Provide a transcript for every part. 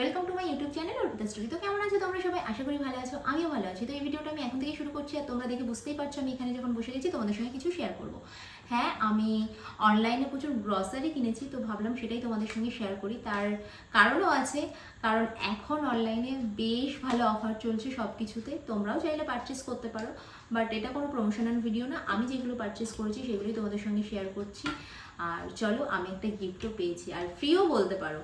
Welcome to my YouTube channel Arpita story তো কেমন আছো? তোমরা সবাই? আশা করি ভালো আছো। আমিও ভালো আছি। তো এই ভিডিওটা আমি এখন থেকে শুরু করছি, আর তোমরা দেখে বুঝতেই পারছ আমি এখানে যখন বসে গেছি, তোমাদের সঙ্গে কিছু শেয়ার করব। হ্যাঁ আমি অনলাইনে প্রচুর গ্রসারি কিনেছি, তো ভাবলাম সেটাই তোমাদের সঙ্গে শেয়ার করি। তার কারণও আছে, কারণ এখন অনলাইনে বেশ ভালো অফার চলছে সব কিছুতে তোমরাও চাইলে পারচেস করতে পারো বাট এটা কোনো প্রমোশনাল ভিডিও না। আমি যেগুলো পারচেস করেছি, সেগুলোই তোমাদের সঙ্গে শেয়ার করছি। আর চলো, আমি একটা গিফটও পেয়েছি। আর ফ্রিও বলতে পারো।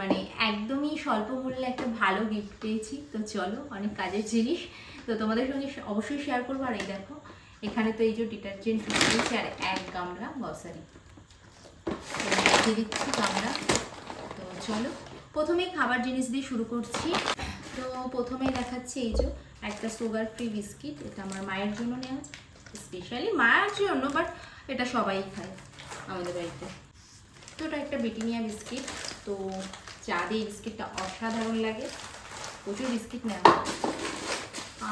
মানে একদমই স্বল্প মূল্যে একটা ভালো গিফট পেয়েছি। তো চলো, অনেক কাজের জিনিস। তো তোমাদের সঙ্গে অবশ্যই শেয়ার করব। আর এই দেখো, এখানে তো এই যে ডিটারজেন্ট পেয়েছি আর এক গামলা গ্রসারি দিচ্ছি গামলা। তো চলো, প্রথমেই খাবার জিনিস দিয়ে শুরু করছি। তো প্রথমেই দেখাচ্ছি এই যে একটা সুগার ফ্রি বিস্কিট এটা আমার মায়ের জন্য নেওয়া। স্পেশালি মায়ের জন্য বাট এটা সবাই খায় আমাদের বাড়িতে। তো ওটা একটা ব্রিটানিয়া বিস্কিট তো চা দিয়ে বিস্কিটটা অসাধারণ লাগে। প্রচুর বিস্কিট নেওয়া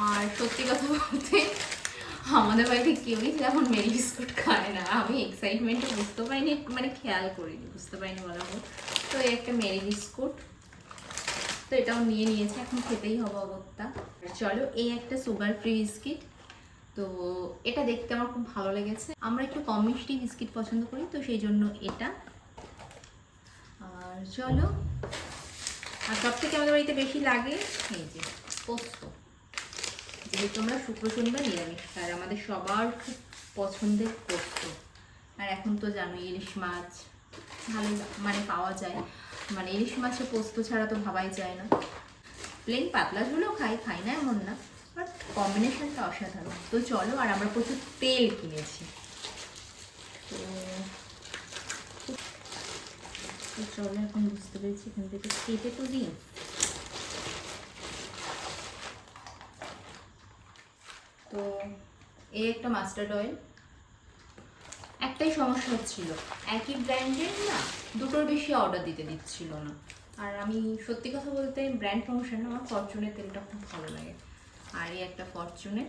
আর সত্যি কথা বলতে, আমাদের বাড়িতে কেউই তেমন মেরি বিস্কুট খায় না। আমি এক্সাইটমেন্টটা বুঝতে পারিনি মানে খেয়াল করিনি, বুঝতে পারিনি বলা হোক। তো এই একটা মেরি বিস্কুট। তো এটাও নিয়ে নিয়েছে, এখন খেতেই হবে অগত্যা। চলো এই একটা সুগার ফ্রি বিস্কিট। তো এটা দেখতে আমার খুব ভালো লেগেছে। আমরা একটু কম মিষ্টি বিস্কিট পছন্দ করি, তো সেই জন্য এটা। চলো। আর সব থেকে আমাদের বাড়িতে বেশি লাগে, এই যে পোস্ত। যেহেতু আমরা শুক্র, শনিবার নিরামিষ, আর আমাদের সবার খুব পছন্দের পোস্ত। আর এখন তো জানো, ইলিশ মাছ ভালো মানে পাওয়া যায়। মানে ইলিশ মাছে পোস্ত ছাড়া তো ভাবাই যায় না। প্লেন পাতলা ঝোলও খাই খাই না এমন না বাট কম্বিনেশনটা অসাধারণ। তো চলো, আর আমরা প্রচুর তেল কিনেছি। তো তো চলো, এখন বুঝতে পেরেছি এখান থেকে কেটে তো দিই তো এই একটা মাস্টার্ড অয়েল। একটাই সমস্যা হচ্ছিল, একই ব্র্যান্ডের না দুটোর বেশি অর্ডার দিতে দিচ্ছিল না। আর আমি সত্যি কথা বলতে ব্র্যান্ড প্রমোশন আমার ফরচুনের তেলটা খুব ভালো লাগে। আর এই একটা ফরচুনের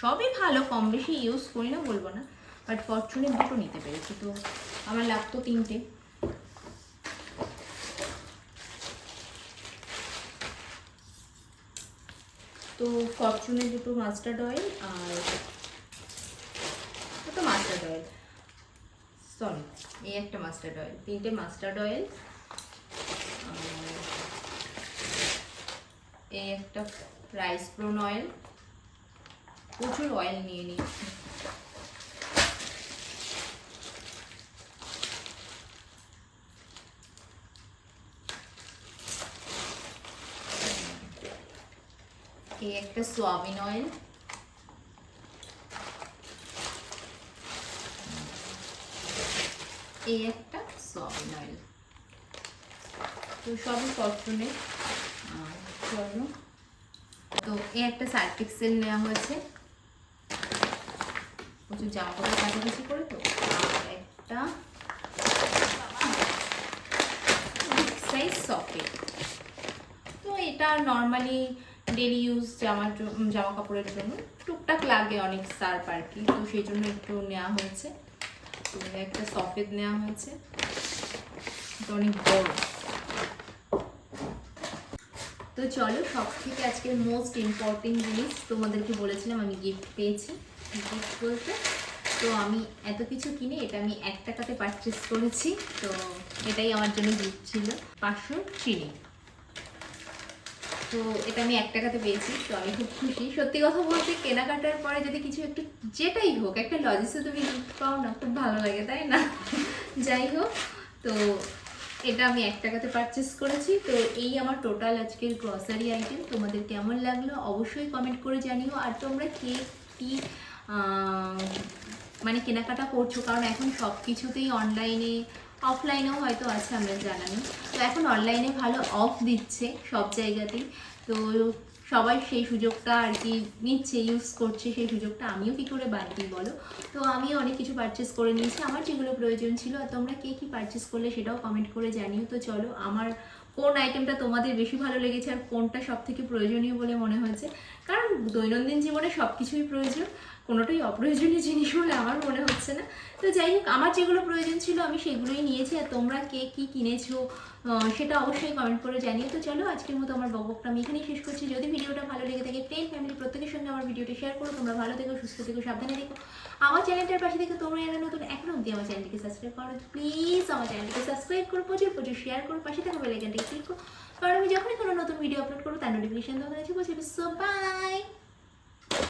সবই ভালো কম বেশি ইউজ করি না, বলব না। বাট ফরচুনের দুটো নিতে পেরেছি। তো আমার লাগতো তিনটে। তো ফরচুনের দুটো মাস্টার্ড অয়েল আর দুটো মাস্টার্ড অয়েল। সরি, এই একটা মাস্টার্ড অয়েল, তিনটে মাস্টার্ড অয়েল। এই একটা রাইস ব্রোন অয়েল। প্রচুর অয়েল নিয়ে নিয়েছি। এই একটা সোয়াবিন অয়েল এই একটা সোয়াবিন অয়েল তো সবই আর তো এই একটা সার্টিক্সেল নেওয়া হয়েছে। প্রচুর জামা কাপড় কাছাকাছি করে তো। একটা সাইজ সকেট তো এটা নর্মালি ডেলি ইউজ জামার জামা কাপড়ের জন্য। টুকটাক লাগে অনেক সার্প আর কি, তো সেই জন্য একটু নেওয়া হয়েছে। তো একটা সকেট নেওয়া হয়েছে। এটা অনেক বড়। তো চলো, সব থেকে আজকের মোস্ট ইম্পর্টেন্ট জিনিস তোমাদেরকে বলেছিলাম, আমি গিফট পেয়েছি। গিফট বলতে, তো আমি এত কিছু কিনে, এটা আমি এক টাকাতে পারচেস করেছি, তো এটাই আমার জন্য গিফট ছিল। পাঁচশো চিনি। তো এটা আমি এক টাকাতে পেয়েছি, তো আমি খুব খুশি। সত্যি কথা বলতে কেনাকাটার পরে যদি কিছু একটু যেটাই হোক, একটা লজিসে তুমি গিফট পাও না, খুব ভালো লাগে, তাই না? যাই হোক, তো এটা আমি এক টাকাতে পারচেস করেছি। তো এই আমার টোটাল আজকের গ্রসারি আইটেম তোমাদের কেমন লাগল অবশ্যই কমেন্ট করে জানিও। আর তোমরা কে, কী মানে কেনাকাটা করছ? কারণ এখন সব কিছুতেই অনলাইনে অফলাইনেও হয়তো আছে, আমরা জানানি তো এখন অনলাইনে ভালো অফ দিচ্ছে সব জায়গাতেই। তো সবাই সেই সুযোগটা আর কি নিচ্ছে ইউজ করছে, সেই সুযোগটা আমিও কি করে বাদ দিই বলো? তো আমি অনেক কিছু পারচেস করে নিয়েছি। আমার যেগুলো প্রয়োজন ছিল আর তোমরা কে কী পারচেস করলে সেটাও কমেন্ট করে জানিও। তো চলো, আমার কোন আইটেমটা তোমাদের বেশি ভালো লেগেছে আর কোনটা সব থেকে প্রয়োজনীয় বলে মনে হয়েছে? কারণ দৈনন্দিন জীবনে সব কিছুই প্রয়োজন, কোনোটাই অপ্রয়োজনীয় জিনিস বলে আমার মনে হচ্ছে না। তো যাই হোক, আমার যেগুলো প্রয়োজন ছিল আমি সেগুলোই নিয়েছি আর তোমরা কে কী কিনেছো সেটা অবশ্যই কমেন্ট করে জানিয়ে তো চলো, আজকের মতো আমার বকবকটা আমি এখানেই শেষ করছি। যদি ভিডিওটা ভালো লেগে থাকে ফ্রেন্ড ফ্যামিলি প্রত্যেকের সঙ্গে আমার ভিডিওটা শেয়ার করো। তোমরা ভালো থেকো, সুস্থ থেকো, সাবধানে থেকো। আমার চ্যানেলটার পাশে থেকে তোমরা এরা নতুন, এখনও অব্দি আমার চ্যানেলটিকে সাবস্ক্রাইব করো প্লিজ আমার চ্যানেলটিকে সাবস্ক্রাইব করো, প্রচুর প্রচুর শেয়ার করো। পাশে থাকা বেলাইকানটিকে ক্লিক করো কারণ আমি যখনই কোনো নতুন ভিডিও আপলোড করব, তার নোটিফিকেশন তোমাদের কাছে পৌঁছবে সো বাই